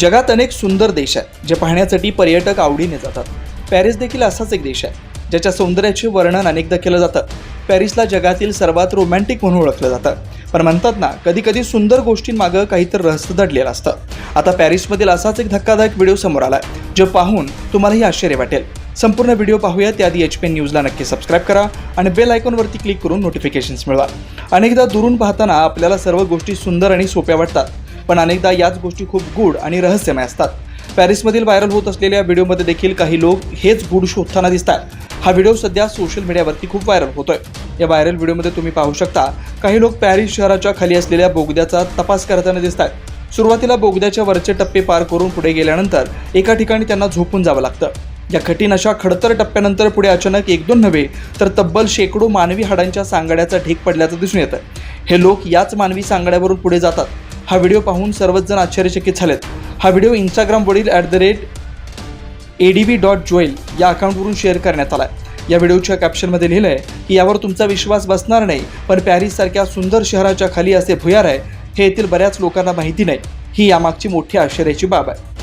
जगात अनेक सुंदर देश आहेत जे पाहण्यासाठी पर्यटक आवडीने जातात. पॅरिस देखील असाच एक देश आहे ज्याच्या सौंदर्याचे वर्णन अनेकदा केलं जातं. पॅरिसला जगातील सर्वात रोमॅन्टिक म्हणून ओळखलं जातं. पण म्हणतात ना कधी कधी सुंदर गोष्टींमागं काहीतरी रहस्य दडलेलं असतं. आता पॅरिसमधील असाच एक धक्कादायक व्हिडिओ समोर आला जो पाहून तुम्हालाही आश्चर्य वाटेल. संपूर्ण व्हिडिओ पाहूया त्याआधी एच पी न्यूजला नक्की सबस्क्राईब करा आणि बेल आयकॉनवरती क्लिक करून नोटिफिकेशन्स मिळवा. अनेकदा दुरून पाहताना आपल्याला सर्व गोष्टी सुंदर आणि सोप्या वाटतात. पण अनेकदा याच गोष्टी खूप गूढ आणि रहस्यमय असतात. पॅरिसमधील व्हायरल होत असलेल्या व्हिडिओमध्ये देखील काही लोक हेच गूढ शोधताना दिसतात. हा व्हिडिओ सध्या सोशल मीडियावरती खूप व्हायरल होतोय. या व्हायरल व्हिडिओमध्ये तुम्ही पाहू शकता काही लोक पॅरिस शहराच्या खाली असलेल्या बोगद्याचा तपास करताना दिसत सुरुवातीला बोगद्याच्या वरचे टप्पे पार करून पुढे गेल्यानंतर एका ठिकाणी त्यांना झोपून जावं लागतं. या कठीण अशा खडतर टप्प्यानंतर पुढे अचानक एक दोन नव्हे तर तब्बल शेकडो मानवी हाडांच्या सांगाड्याचा ढीक पडल्याचं दिसून येतं. हे लोक याच मानवी सांगाड्यावरून पुढे जातात. हा व्हिडिओ पाहून सर्वच जण आश्चर्यचकित झालेत. हा video इंस्टाग्रामवरील at the rate A D B dot Joel या अकाउंटवरून शेअर करण्यात आला आहे या व्हिडिओच्या कॅप्शनमध्ये लिहिलं आहे की यावर तुमचा विश्वास बसणार नाही पण पॅरिससारख्या सुंदर शहराच्या खाली असे भुयार आहे हे येथील बऱ्याच लोकांना माहिती नाही. ही यामागची मोठी आश्चर्याची बाब आहे.